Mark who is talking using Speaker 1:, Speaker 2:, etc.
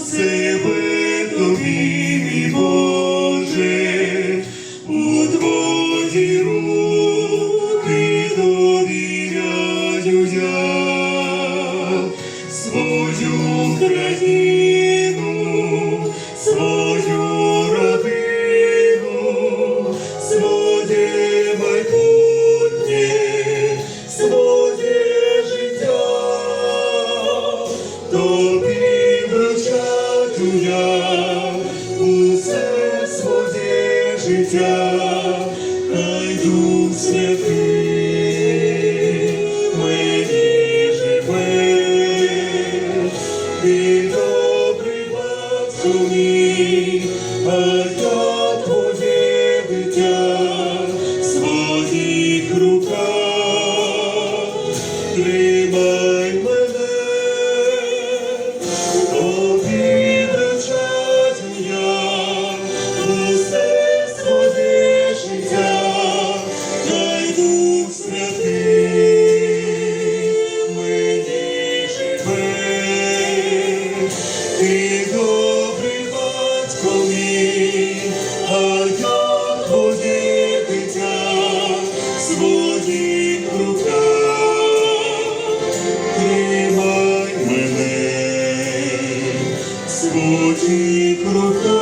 Speaker 1: себе Боже, у твої руки свою своїх руках. Тримай мене, своїх руках. Тримай мене своїх руках.